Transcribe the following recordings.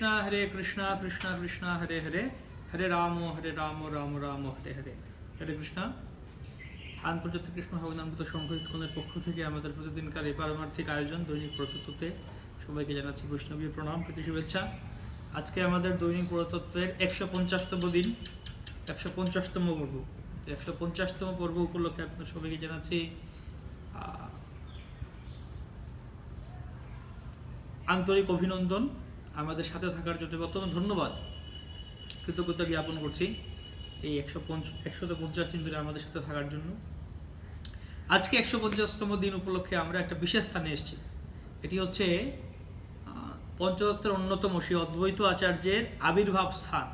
কৃষ্ণ, হরে কৃষ্ণ কৃষ্ণ কৃষ্ণ, হরে হরে। হরে রাম হরে রাম রাম রাম, হরে হরে। হরে কৃষ্ণ। আন্তর্জাতিক কৃষ্ণ ভবনামৃত সংঘ স্কুলের পক্ষ থেকে আমাদের প্রতিদিনকার এই পারমার্থিক আয়োজন দৈনিক প্রতত্ত্বতে সবাইকে জানাচ্ছি বৈষ্ণবীয় প্রণাম, প্রীতি, শুভেচ্ছা। আজকে আমাদের দৈনিক পুরাতত্ত্বের একশো পঞ্চাশতম দিন, একশো পঞ্চাশতম পর্ব। একশো পঞ্চাশতম পর্ব উপলক্ষে আপনার সবাইকে জানাচ্ছি আন্তরিক অভিনন্দন। আমাদের সাথে থাকার জন্য অত্যন্ত ধন্যবাদ। কৃতজ্ঞতা জ্ঞাপন করছি এই একশো পঞ্চ একশত পঞ্চাশ দিন ধরে আমাদের সাথে থাকার জন্য। আজকে একশো পঞ্চাশতম দিন উপলক্ষে আমরা একটা বিশেষ স্থানে এসেছি। এটি হচ্ছে আহ, পঞ্চতত্ত্বের অন্যতম শ্রী অদ্বৈত আচার্যের আবির্ভাব স্থান।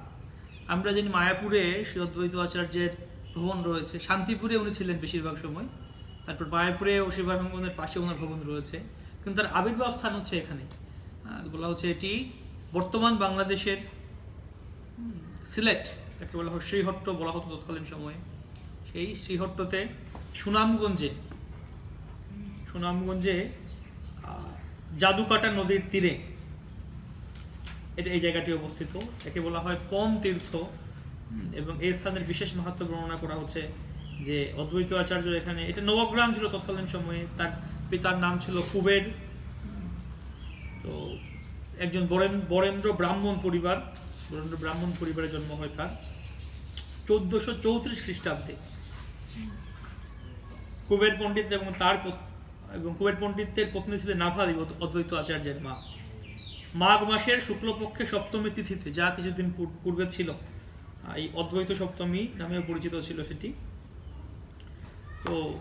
আমরা জানি মায়াপুরে শ্রী অদ্বৈত আচার্যের ভবন রয়েছে শান্তিপুরে উনি ছিলেন বেশিরভাগ সময়। তারপর মায়াপুরে ও শিবাভঙ্গনের পাশে ওনার ভবন রয়েছে। কিন্তু তার আবির্ভাব স্থান হচ্ছে এখানে। বলা হচ্ছে এটি বর্তমান বাংলাদেশের সিলেট, যাকে বলা হয় শ্রীহট্ট বলা হতো তৎকালীন সময়ে। সেই শ্রীহট্টতে সুনামগঞ্জে সুনামগঞ্জে জাদুকাটা নদীর তীরে, এটা এই জায়গাটি অবস্থিত, একে বলা হয় পম তীর্থ এবং এই স্থানের বিশেষ মাহাত্ম বর্ণনা করা হচ্ছে যে অদ্বৈত আচার্য এখানে, এটা নবগ্রাম ছিল তৎকালীন সময়ে, তার পিতার নাম ছিল কুবের তো একজন বরেন- বরেন্দ্র ব্রাহ্মণ পরিবার, বরেন্দ্র ব্রাহ্মণ পরিবারে জন্ম হয় তার। চোদ্দশো চৌত্রিশ খ্রিস্টাব্দে কুবের পণ্ডিত এবং তার এবং কুবের পণ্ডিতের পত্নী ছিলেন নাভাদি, অদ্বৈত আচার্যের মা। মাঘ মাসের শুক্লপক্ষে সপ্তমী তিথিতে, যা কিছুদিন পূর্বে ছিল এই অদ্বৈত সপ্তমী নামেও পরিচিত ছিল সেটি। তো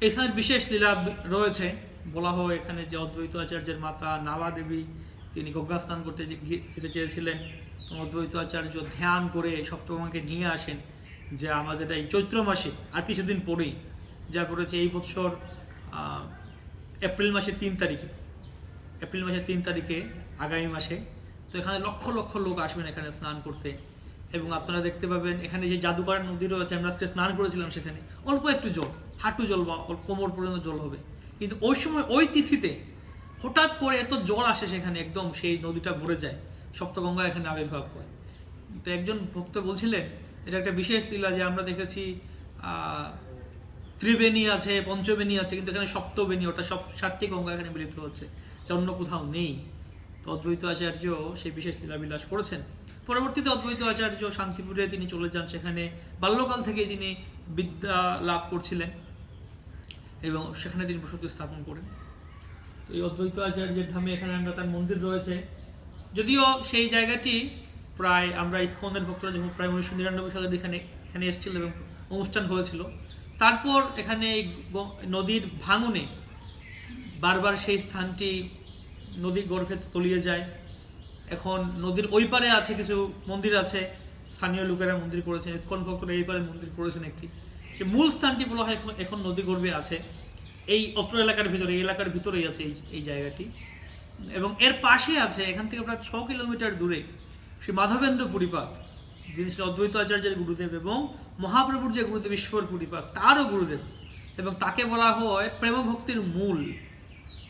এখানে বিশেষ লীলা রয়েছে। বলা হয় এখানে যে অদ্বৈত আচার্যের মাতা নাবা দেবী, তিনি গঙ্গা স্নান করতে যেতে চেয়েছিলেন। অদ্বৈত আচার্য ধ্যান করে সপ্তমাকে নিয়ে আসেন যে আমাদের এই চৈত্র মাসে আর কিছুদিন পরেই। যা করেছে এই বছর এপ্রিল মাসের তিন তারিখে। এপ্রিল মাসের তিন তারিখে আগামী মাসে। তো এখানে লক্ষ লক্ষ লোক আসবেন এখানে স্নান করতে। এবং আপনারা দেখতে পাবেন এখানে যে জাদুকর নদী রয়েছে আমরা আজকে স্নান করেছিলাম সেখানে। অল্প একটু জল, হাঁটু জল বা কোমর পর্যন্ত জল হবে। কিন্তু ওই সময়, ওই তিথিতে হঠাৎ করে এত জল আসে সেখানে, একদম সেই নদীটা ভরে যায়, সপ্তগঙ্গা এখানে আবির্ভাব হয়। তো একজন ভক্ত বলছিলেন, এটা একটা বিশেষ লীলা যে আমরা দেখেছি ত্রিবেণী আছে, পঞ্চবেণী আছে, কিন্তু এখানে সপ্তবেণী, অর্থাৎ সব সাতটি গঙ্গা এখানে মিলিত হচ্ছে যা অন্য কোথাও নেই। তো অদ্বৈত আচার্য সেই বিশেষ লীলাবিলাস করেছেন। পরবর্তীতে অদ্বৈত আচার্য শান্তিপুরে তিনি চলে যান, সেখানে বাল্যকাল থেকেই তিনি বিদ্যা লাভ করছিলেন। এবং সেখানে তিনি বসতি স্থাপন করেন। তো এই অদ্বৈত আচার্যের ধামে এখানে আমরা তার মন্দির রয়েছে। যদিও সেই জায়গাটি প্রায় আমরা ইস্কনের ভক্তরা যখন প্রায় উনিশশো নিরানব্বই সালের এখানে এখানে এসেছিল এবং অনুষ্ঠান হয়েছিল তারপর এখানে এই নদীর ভাঙনে বারবার সেই স্থানটি নদী গর্ভে তলিয়ে যায়। এখন নদীর ওই পারে আছে কিছু মন্দির আছে। স্থানীয় লোকেরা মন্দির করেছেন ইস্কন ভক্তরা এই পারে মন্দির করেছেন একটি। সে মূল স্থানটি বলা হয় এখন- নদী গর্ভে আছে। এই অত্র এলাকার ভিতরে এই এলাকার ভিতরেই আছে এই এই জায়গাটি। এবং এর পাশে আছে, এখান থেকে প্রায় ছ কিলোমিটার দূরে, শ্রী মাধবেন্দ্র পুরীপাদ যিনি ছিলেন অদ্বৈত আচার্যের গুরুদেব এবং মহাপ্রভুর যে গুরুদেব ঈশ্বর পুরীপাদ তারও গুরুদেব। এবং তাকে বলা হয় প্রেম ভক্তির মূল।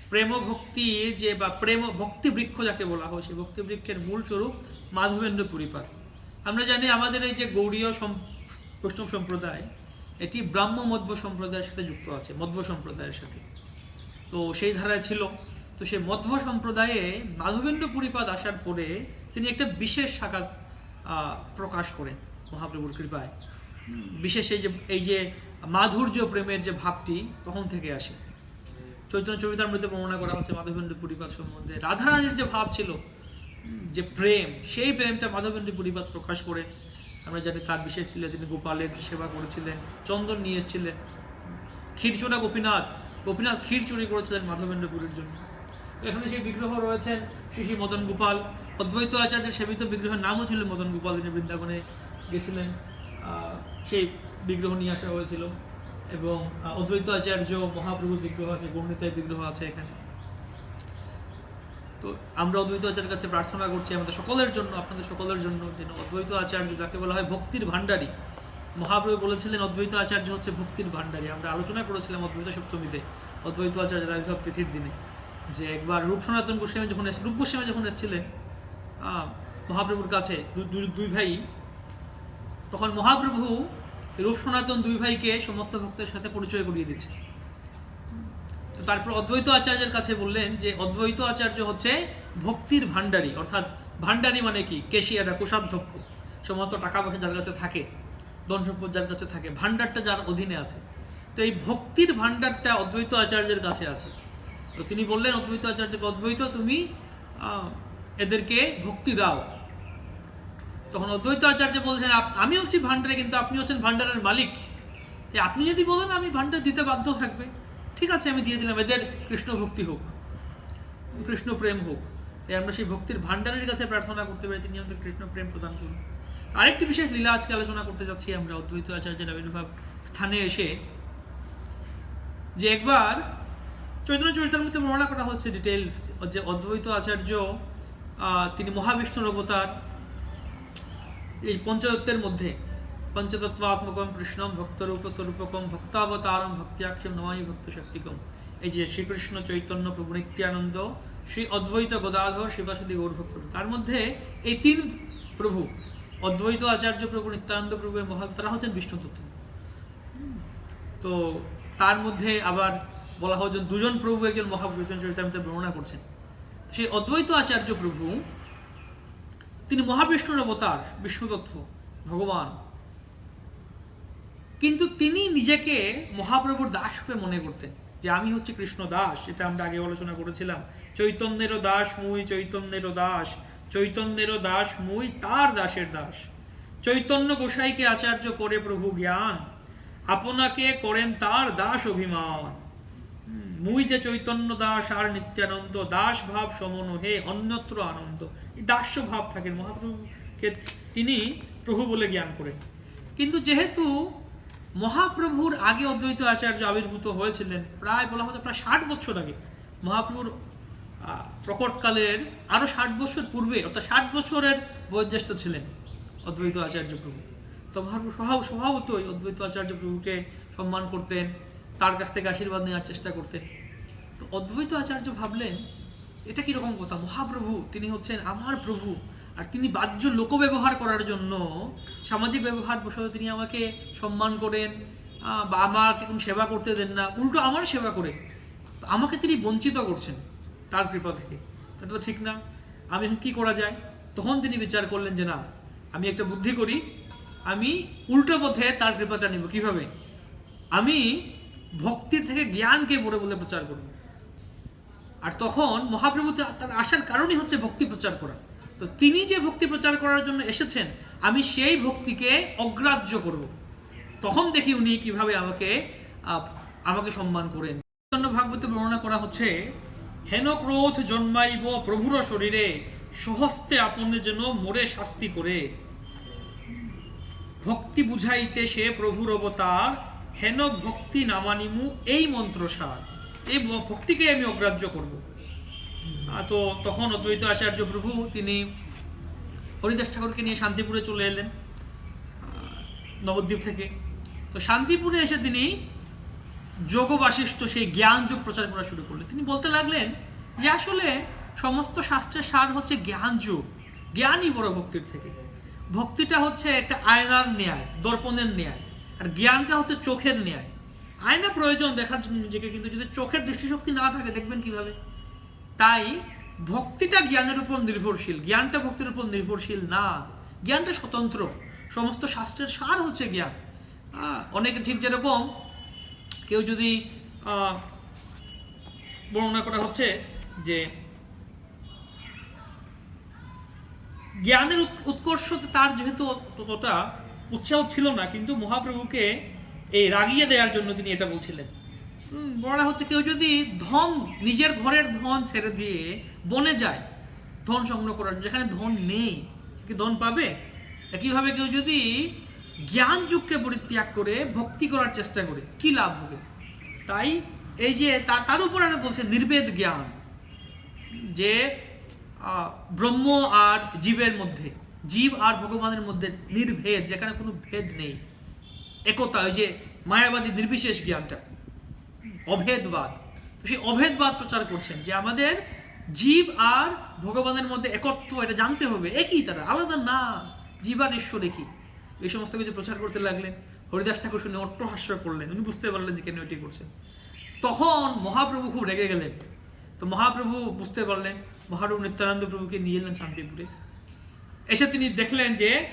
প্রেম ভক্তির যে বা প্রেম ভক্তি বৃক্ষ যাকে বলা হয়, সেই ভক্তি বৃক্ষের মূল স্বরূপ মাধবেন্দ্র পুরীপাদ আমরা জানি আমাদের এই যে সম- বৈষ্ণব সম্প্রদায় এটি ব্রাহ্ম মধ্ব সম্প্রদায়ের সাথে যুক্ত আছে মধ্ব সম্প্রদায়ের সাথে। তো সেই ধারায় ছিল। তো সেই মধ্ব সম্প্রদায়ে মাধবেন্দ্র পরিপাদ আসার পরে তিনি একটা বিশেষ শাখা প্রকাশ করেন মহাপ্রভুর কৃপায়। বিশেষ এই যে এই যে মাধুর্য প্রেমের যে ভাবটি তখন থেকে আসে। চৈতন্য চরিতামৃতে বর্ণনা করা হচ্ছে মাধবেন্দ্র পুরীপাদ সম্বন্ধে। রাধারানীর যে ভাব ছিল, যে প্রেম, সেই প্রেমটা মাধবেন্দ্র পুরীপাদ প্রকাশ করে আমরা জানি তার বিশেষ ছিল তিনি গোপালের সেবা করেছিলেন, চন্দন নিয়ে এসেছিলেন। ক্ষীরচোরা গোপীনাথ গোপীনাথ ক্ষীর চুরি করেছিলেন মাধবেন্দ্র পুরীর জন্য এখানে সেই বিগ্রহ রয়েছেন শ্রী শ্রী মদন গোপাল। অদ্বৈত আচার্যের সেবিত বিগ্রহের নামও ছিল মদন গোপাল তিনি বৃন্দাবনে গেছিলেন। সেই বিগ্রহ নিয়ে আসা হয়েছিল। এবং অদ্বৈত আচার্য মহাপ্রভুর বিগ্রহ আছে গণিতের বিগ্রহ আছে এখানে। তো আমরা অদ্বৈত আচার্যের কাছে প্রার্থনা করছি আমাদের সকলের জন্য, আপনাদের সকলের জন্য, যেন অদ্বৈত আচার্য যাকে বলা হয় ভক্তির ভাণ্ডারী। মহাপ্রভু বলেছিলেন, অদ্বৈত আচার্য হচ্ছে ভক্তির ভাণ্ডারী। আমরা আলোচনা করেছিলাম অদ্বৈত সপ্তমীতে, অদ্বৈত আচার্য আবির্ভাব তিথির দিনে, যে একবার রূপ সনাতন গোস্বামী যখন রূপ গোস্বামী যখন এসেছিলেন মহাপ্রভুর কাছে দুই ভাই, তখন মহাপ্রভু রূপ সনাতন দুই ভাইকে সমস্ত ভক্তের সাথে পরিচয় করিয়ে দিচ্ছে তারপর অদ্বৈত আচার্যের কাছে বললেন যে অদ্বৈত আচার্য হচ্ছে ভক্তির ভাণ্ডারী, অর্থাৎ ভাণ্ডারী মানে কি? কেশিয়ারা কোষাধ্যক্ষ। সমস্ত টাকা পয়সা যার কাছে থাকে, ধন সম্পদ যার কাছে থাকে, ভাণ্ডারটা যার অধীনে আছে। তো এই ভক্তির ভাণ্ডারটা অদ্বৈত আচার্যের কাছে আছে। তো তিনি বললেন, অদ্বৈত আচার্যকে অদ্বৈত, তুমি এদেরকে ভক্তি দাও। তখন অদ্বৈত আচার্য বলছেন আমি হচ্ছি ভাণ্ডারে, কিন্তু আপনি হচ্ছেন ভাণ্ডারের মালিক। আপনি যদি বলেন, আমি ভাণ্ডার দিতে বাধ্য থাকবে। ঠিক আছে, আমি দিয়ে দিলাম, এদের কৃষ্ণ ভক্তি হোক, কৃষ্ণ প্রেম হোক। তাই আমরা সেই ভক্তির ভাণ্ডারের কাছে প্রার্থনা করতে পারি তিনি আমাদের কৃষ্ণ প্রেম প্রদান করুন। আরেকটি বিশেষ লীলা আজকে আলোচনা করতে যাচ্ছি আমরা, অদ্বৈত আচার্যের আবির্ভাব স্থানে এসে, যে একবার চৈতন্য মধ্যে বর্ণনা করা হচ্ছে ডিটেলস যে অদ্বৈত আচার্য তিনি মহাবিষ্ণুর অবতার, এই পঞ্চতত্ত্বের মধ্যে। পঞ্চতত্ত্বাত্মকম কৃষ্ণম ভক্তরূপ স্বরূপকম ভক্তাবতারম ভক্তিয়াক্ষম ভক্ত শক্তিকম এই যে শ্রীকৃষ্ণ চৈতন্য প্রভু নিত্যানন্দ, শ্রী অদ্বৈত গদাধর শিবাসুদী গৌর ভক্ত তার মধ্যে এই তিন প্রভু, অদ্বৈত আচার্য প্রভু, নিত্যানন্দ প্রভু মহা তারা হচ্ছেন বিষ্ণু তত্ত্ব তো তার মধ্যে আবার বলা হয় দুজন প্রভু, একজন মহাপ্রভু চরিতামিতে বর্ণনা করছেন। সেই অদ্বৈত আচার্য প্রভু, তিনি মহাবিষ্ণুর অবতার, বিষ্ণুতত্ত্ব, ভগবান। কিন্তু তিনি নিজেকে মহাপ্রভুর দাস রূপে মনে করতেন, যে আমি হচ্ছে কৃষ্ণ দাস, এটা আমরা আগে আলোচনা করেছিলাম। চৈতন্যেরও দাস মুই, চৈতন্যেরও দাস চৈতন্যেরও দাস মুই, তার দাসের দাস। চৈতন্য গোসাইকে আচার্য করে প্রভু জ্ঞান, আপনাকে করেন তার দাস অভিমান। মুই যে চৈতন্য দাস, আর নিত্যানন্দ, দাস ভাব সমন হে, অন্যত্র আনন্দ। দাস্য ভাব থাকেন। মহাপ্রভুকে তিনি প্রভু বলে জ্ঞান করেন। কিন্তু যেহেতু মহাপ্রভুর আগে অদ্বৈত আচার্য আবির্ভূত হয়েছিলেন প্রায় বলা হতো প্রায় ষাট বছর আগে। মহাপ্রভুর প্রকটকালের আরও ষাট বছর পূর্বে, অর্থাৎ ষাট বছরের বয়োজ্যেষ্ঠ ছিলেন অদ্বৈত আচার্য প্রভু। তো মহাপ্রভু স্বভাব স্বভাবতই অদ্বৈত আচার্য প্রভুকে সম্মান করতেন, তার কাছ থেকে আশীর্বাদ নেওয়ার চেষ্টা করতেন। তো অদ্বৈত আচার্য ভাবলেন, এটা কীরকম কথা? মহাপ্রভু, তিনি হচ্ছেন আমার প্রভু আর তিনি বাহ্য লোক ব্যবহার করার জন্য সামাজিক ব্যবহার বসত তিনি আমাকে সম্মান করেন বা আমাকে কোনো সেবা করতে দেন না, উল্টো আমার সেবা করেন। আমাকে তিনি বঞ্চিত করছেন তার কৃপা থেকে। এটা তো ঠিক না। আমি এখন কি করা যায়? তখন তিনি বিচার করলেন যে না, আমি একটা বুদ্ধি করি, আমি উল্টো পথে তার কৃপাটা নিব। কীভাবে? আমি ভক্তির থেকে জ্ঞানকে বলে বলে প্রচার করব। আর তখন মহাপ্রভু তার আসার কারণই হচ্ছে ভক্তি প্রচার করা। তো তিনি যে ভক্তি প্রচার করার জন্য এসেছেন, আমি সেই ভক্তিকে অগ্রাহ্য করব। তখন দেখি উনি কীভাবে আমাকে আমাকে সম্মান করেন। চৈতন্য ভাগবতে বর্ণনা করা হচ্ছে, হেন ক্রোধ জন্মাইব প্রভুর শরীরে, সহস্তে আপনে যেন মোরে শাস্তি করে। ভক্তি বুঝাইতে সে প্রভুর অবতার, হেন ভক্তি নামানিমু এই মন্ত্রসার। এই ভক্তিকে আমি অগ্রাহ্য করব। তো তখন অদ্বৈত আচার্য প্রভু তিনি হরিদাস ঠাকুরকে নিয়ে শান্তিপুরে চলে এলেন নবদ্বীপ থেকে। তো শান্তিপুরে এসে তিনি যোগ বাশিষ্ঠ সেই জ্ঞান যোগ প্রচার করা শুরু করলেন। তিনি বলতে লাগলেন যে আসলে সমস্ত শাস্ত্রের সার হচ্ছে জ্ঞান যোগ, জ্ঞানই বড় ভক্তির থেকে। ভক্তিটা হচ্ছে একটা আয়নার ন্যায়, দর্পণের ন্যায়, আর জ্ঞানটা হচ্ছে চোখের ন্যায়। আয়না প্রয়োজন দেখার জন্য নিজেকে, কিন্তু যদি চোখের দৃষ্টিশক্তি না থাকে, দেখবেন কীভাবে? তাই ভক্তিটা জ্ঞানের উপর নির্ভরশীল, জ্ঞানটা ভক্তির উপর নির্ভরশীল না। জ্ঞানটা স্বতন্ত্র, সমস্ত শাস্ত্রের সার হচ্ছে জ্ঞান। অনেকে ঠিক যেরকম, কেউ যদি বর্ণনা করা হচ্ছে যে জ্ঞানের উৎ- উৎকর্ষ তার যেহেতু ততটা উৎসাহ ছিল না, কিন্তু মহাপ্রভুকে এই রাগিয়ে দেওয়ার জন্য তিনি এটা বলছিলেন। বলা হচ্ছে কেউ যদি ধন, নিজের ঘরের ধন ছেড়ে দিয়ে বনে যায়, ধন সংগ্রহ করার যেখানে ধন নেই, কি ধন পাবে? একইভাবে কেউ যদি জ্ঞান যুগকে পরিত্যাগ করে, ভক্তি করার চেষ্টা করে, কি লাভ হবে? তাই এই যে তার উপর আমি বলছে নির্বেদ জ্ঞান, যে ব্রহ্ম আর জীবের মধ্যে, জীব আর ভগবানের মধ্যে নির্ভেদ, যেখানে কোনো ভেদ নেই, একতা, ওই যে মায়াবাদী নির্বিশেষ জ্ঞানটা। অভেদবাদ। তো সেই অভেদবাদ প্রচার করছেন যে আমাদের জীব আর ভগবানের মধ্যে একত্ব, এটা জানতে হবে। একই তারা, আলাদা না। জীব আর ঈশ্বর একই। এই সমস্ত কিছু প্রচার করতে লাগলেন। হরিদাস ঠাকুর শুনে অট্টহাস্য করলেন। উনি বুঝতে পারলেন যে কেন এটি করছেন। তখন মহাপ্রভু খুব রেগে গেলেন। তো মহাপ্রভু বুঝতে পারলেন, মহাপ্রভু নিত্যানন্দ প্রভুকে নিয়ে এলেন শান্তিপুরে। এসে তিনি দেখলেন যে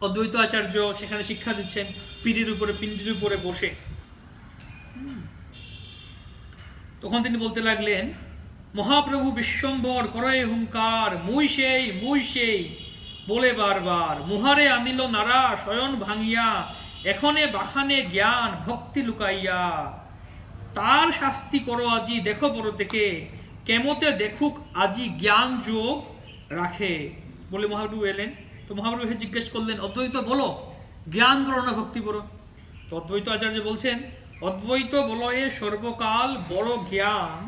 অদ্বৈত আচার্য সেখানে শিক্ষা দিচ্ছেন, পিড়ির উপরে পিণ্ডির উপরে বসে। তখন তিনি বলতে লাগলেন, মহাপ্রভু বিশ্বম্বর, করয়ে হুঙ্কার, মুই সেই মুই সেই, বলে বারবার, মুহারে আনিল নারা, শয়ন ভাঙিয়া, এখনে বাখানে জ্ঞান, ভক্তি লুকাইয়া। তার শাস্তি করো আজি, দেখো বড় থেকে, কেমতে দেখুক আজি জ্ঞান যোগ রাখে। বলে মহাপ্রভু এলেন। তো মহাপ্রভু জিজ্ঞেস করলেন, অদ্বৈত বলো, জ্ঞান করো না ভক্তি করো? তো অদ্বৈত আচার্য বলছেন, অদ্বৈত বলয়ে সর্বকাল বড় জ্ঞান,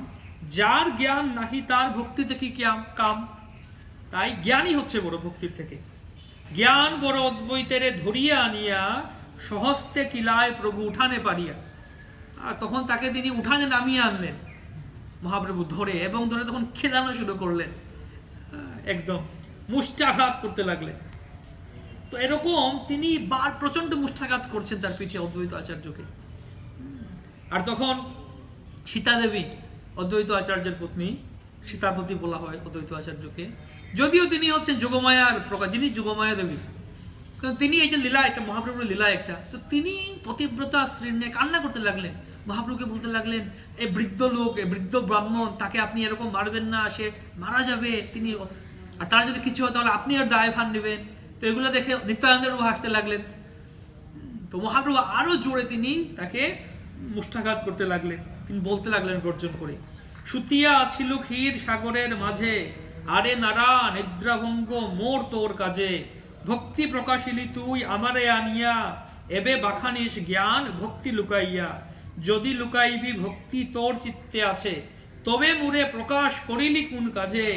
যার জ্ঞান নাহি তার ভক্তিতে কি কাম? তাই জ্ঞানই হচ্ছে বড় ভক্তির থেকে। জ্ঞান বড় অদ্বৈতেরে ধরিয়া আনিয়া, সহস্তে কিলায় প্রভু উঠানে পারিয়া আর তখন তাকে তিনি উঠানে নামিয়ে আনলেন, মহাপ্রভু ধরে এবং ধরে তখন খেলানো শুরু করলেন। একদম মুষ্টাঘাত করতে লাগলেন। তো এরকম তিনি বার প্রচণ্ড মুষ্ঠাঘাত করছেন তার পিঠে অদ্বৈত আচার্যকে। আর তখন সীতা দেবী অদ্বৈত আচার্যের পত্নী সীতাপতি বলা হয় অদ্বৈত আচার্যকে। যদিও তিনি হচ্ছেন যুগমায়ার প্রকাশ যিনি যুগমায়া দেবী। কারণ তিনি এই যে লীলা একটা, মহাপ্রভুর লীলা একটা, তো তিনি পতিব্রতা স্ত্রীর নিয়ে কান্না করতে লাগলেন। মহাপ্রভুকে বলতে লাগলেন এই বৃদ্ধ লোক এই বৃদ্ধ ব্রাহ্মণ, তাকে আপনি এরকম মারবেন না, সে মারা যাবে, তিনি আর তার যদি কিছু হয়, তাহলে আপনি আর দায় ভার নেবেন। তো এগুলো দেখে নিত্যানন্দের হাসতে লাগলেন। তো মহাপ্রভু আরও জোরে তিনি তাকে মুষ্ঠাঘাত করতে লাগলেন। তিনি বলতে লাগলেন গর্জন করে, সুতিয়া ছিল ক্ষীর সাগরের মাঝে, আরে নারা নিদ্রাভঙ্গ, মোর তোর কাজে। ভক্তি প্রকাশিলি তুই আমারে আনিয়া, এবে বাখানিস জ্ঞান ভক্তি লুকাইয়া। যদি লুকাইবি, ভক্তি তোর চিত্তে আছে। তবে মুরে প্রকাশ করিলি কোন কাজে?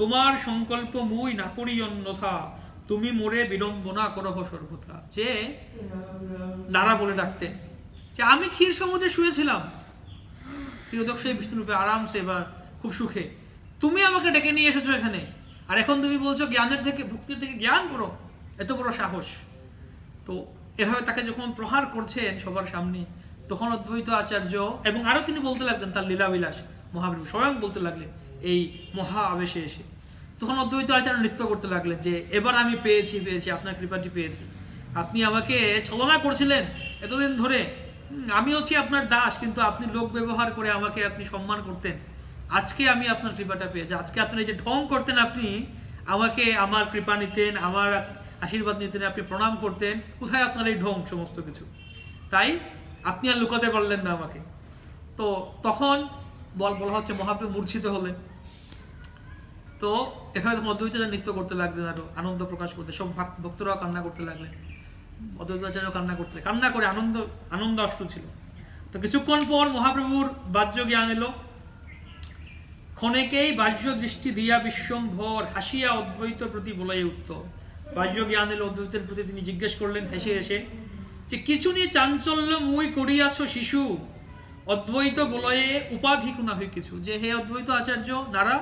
তোমার সংকল্প মুই না করি অন্যথা। তুমি মোরে বিড়ম্বনা করহ সর্বথা যে নারা বলে ডাকতেন যে আমি ক্ষীর সমুদ্রে শুয়েছিলাম। ক্ষীরোদক্ষই বিষ্ণুরূপে আরামসে বা খুব সুখে। তুমি আমাকে ডেকে নিয়ে এসেছ এখানে। আর এখন তুমি বলছো জ্ঞানের থেকে, ভক্তির থেকে জ্ঞান করো। এত বড় সাহস। তো এভাবে তাকে যখন প্রহার করছেন সবার সামনে, তখন অদ্বৈত আচার্য এবং আরও তিনি বলতে লাগলেন তার লীলাবিলাস মহাপ্রভু স্বয়ং বলতে লাগলেন, এই মহা আবেশে এসে। তখন অদ্বৈত আচার্য নৃত্য করতে লাগলেন যে, এবার আমি পেয়েছি পেয়েছি, আপনার কৃপাটি পেয়েছি। আপনি আমাকে ছলনা করছিলেন এতদিন ধরে। আমি হচ্ছি আপনার দাস, কিন্তু আপনি লোক ব্যবহার করে আমাকে আপনি সম্মান করতেন। আজকে আমি আপনার কৃপাটা পেয়েছি। আজকে আপনি যে ঢং করতেন, আপনি আমাকে আমার কৃপা নিতেন, আমার আশীর্বাদ নিতেন, আপনি প্রণাম করতেন। কোথায় আপনার এই ঢং সমস্ত কিছু? তাই আপনি আর লুকাতে পারলেন না আমাকে। তো তখন বল, বলা হচ্ছে মহাপ্রভু মূর্ছিত হলেন। তো এভাবে তখন অদ্বৈতাচার্য নৃত্য করতে লাগলেন আরও, আনন্দ প্রকাশ করতে, সব ভক্তরাও কান্না করতে লাগলেন। অদ্বৈতাচার্য কান্না করতে, কান্না করে আনন্দ আনন্দ অষ্ট ছিল। তো কিছুক্ষণ পর মহাপ্রভুর বাহ্য জ্ঞান এলো। ক্ষণেকেই বাহ্য দৃষ্টি দিয়া বিশ্বম্ভর হাসিয়া অদ্বৈত প্রতি বলাই উত্তর বাহ্য জ্ঞান এলো, অদ্বৈতের প্রতি তিনি জিজ্ঞেস করলেন, হেসে হেসে, যে কিছু নিয়ে চাঞ্চল্য মুই করিয়াছ শিশু? অদ্বৈত বলয়ে উপাধি কোনা হয় কিছু, যে হে অদ্বৈত আচার্য, নারা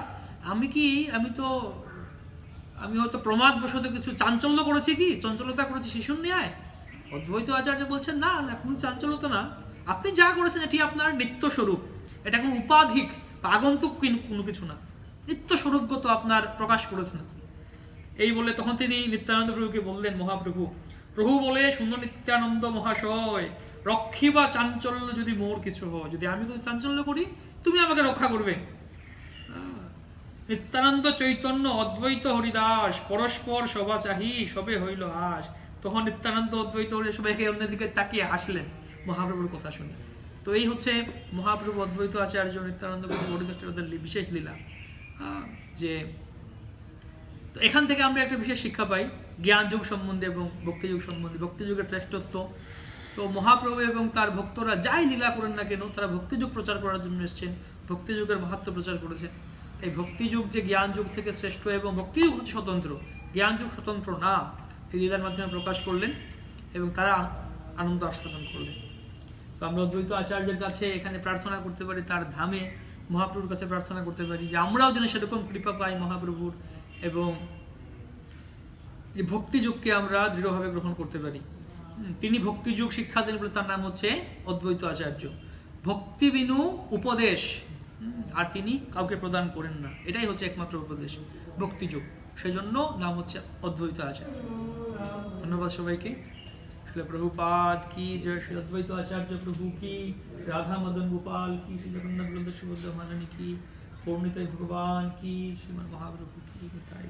আমি কি, আমি তো, আমি হয়তো প্রমাদ বশত কিছু চাঞ্চল্য করেছি কি? চঞ্চলতা করেছি শিশুর ন্যায় অদ্বৈত আচার্য বলছেন, না না কোনো চাঞ্চল্যতা না। আপনি যা করেছেন, এটি আপনার নিত্যস্বরূপ। এটা কোনো উপাধিক, আগন্তুক কিন- কিছু না। নিত্য স্বরূপগত আপনার প্রকাশ করেছেন এই বলে তখন তিনি নিত্যানন্দ প্রভুকে বললেন, মহাপ্রভু, প্রভু বলে, সুন্দর নিত্যানন্দ মহাশয় রক্ষী বা চাঞ্চল্য যদি মোর কিছু হয়, যদি আমি চাঞ্চল্য করি, তুমি আমাকে রক্ষা করবে। নিত্যানন্দ চৈতন্য অদ্বৈত হরিদাস, পরস্পর সবা চাহি, সবে হইল আস তখন নিত্যানন্দ অদ্বৈত হরি সবাই একে অন্যের দিকে তাকিয়ে হাসলেন, মহাপ্রভুর কথা শুনে। তো এই হচ্ছে মহাপ্রভু অদ্বৈত আচার্য নিত্যানন্দ প্রভু হরিদাস বিশেষ লীলা। যে তো এখান থেকে আমরা একটা বিশেষ শিক্ষা পাই জ্ঞান যুগ সম্বন্ধে এবং ভক্তিযুগ সম্বন্ধে। ভক্তিযুগের শ্রেষ্ঠত্ব। তো মহাপ্রভু এবং তার ভক্তরা যাই লীলা করেন না কেন, তারা ভক্তিযুগ প্রচার করার জন্য এসেছেন, ভক্তিযুগের মাহাত্ম প্রচার করেছেন। তাই ভক্তিযুগ যে জ্ঞান যুগ থেকে শ্রেষ্ঠ এবং ভক্তিযুগ হচ্ছে স্বতন্ত্র। জ্ঞান যুগ স্বতন্ত্র না, এই লীলার মাধ্যমে প্রকাশ করলেন এবং তারা আনন্দ আস্বাদন করলেন। তো আমরা অদ্বৈত আচার্যের কাছে এখানে প্রার্থনা করতে পারি, তার ধামে মহাপ্রভুর কাছে প্রার্থনা করতে পারি যে আমরাও যেন সেরকম কৃপা পাই মহাপ্রভুর এবং এই ভক্তিযুগকে আমরা দৃঢ়ভাবে গ্রহণ করতে পারি। তিনি ভক্তিযুগ শিক্ষা দেন বলে তার নাম হচ্ছে অদ্বৈত আচার্য। ভক্তিবিনু উপদেশ আর তিনি কাউকে প্রদান করেন না। এটাই হচ্ছে একমাত্র উপদেশ, ভক্তিযোগ। সেজন্য নাম হচ্ছে অদ্বৈত আচার্য। ধন্যবাদ সবাইকে। শিল প্রভুপাদ কি জয় শ্রী অদ্বৈত আচার্য প্রভু কি, রাধা মদন গোপাল কি শ্রী জগন্নাথ বন্ধু সুভদ্র মানানি কি পৌর্ণিতাই ভগবান কি শ্রীমান মহাপ্রভু কি তাই।